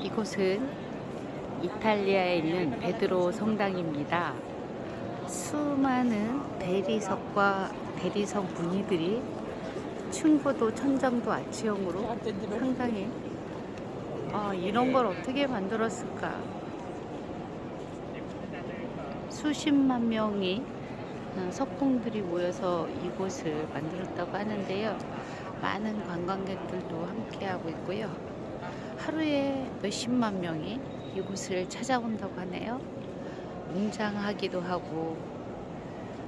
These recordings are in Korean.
이곳은 이탈리아에 있는 베드로 성당입니다. 수많은 대리석과 대리석 무늬들이 층고도 천장도 아치형으로 상당히 아, 이런 걸 어떻게 만들었을까? 수십만 명이 어, 석공들이 모여서 이곳을 만들었다고 하는데요. 많은 관광객들도 함께하고 있고요. 하루에 몇십만 명이 이곳을 찾아온다고 하네요. 웅장하기도 하고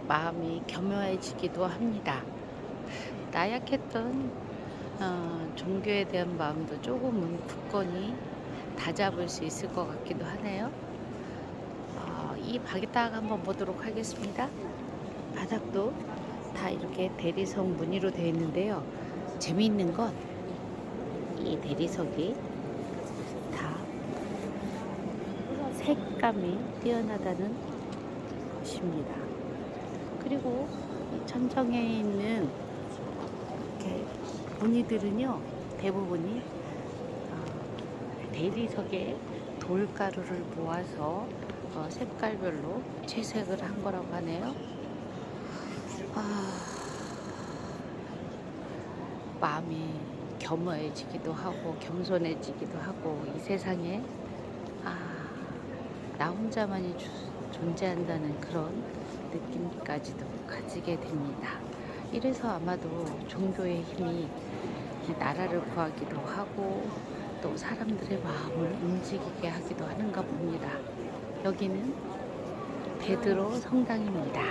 마음이 겸허해지기도 합니다. 나약했던 어, 종교에 대한 마음도 조금은 굳건히 다잡을 수 있을 것 같기도 하네요. 어, 이 바닥 한번 보도록 하겠습니다. 바닥도 다 이렇게 대리석 무늬로 되어 있는데요. 재미있는 건 이 대리석이 다 색감이 뛰어나다는 것입니다. 그리고 이 천정에 있는 이렇게 무늬들은요 대부분이 어, 대리석에 돌가루를 모아서 어, 색깔별로 채색을 한 거라고 하네요. 아, 마음이 겸허해지기도 하고 겸손해지기도 하고 이 세상에 아, 나 혼자만이 주- 존재한다는 그런 느낌까지도 가지게 됩니다. 이래서 아마도 종교의 힘이 이 나라를 구하기도 하고 또 사람들의 마음을 움직이게 하기도 하는가 봅니다. 여기는 베드로 성당입니다.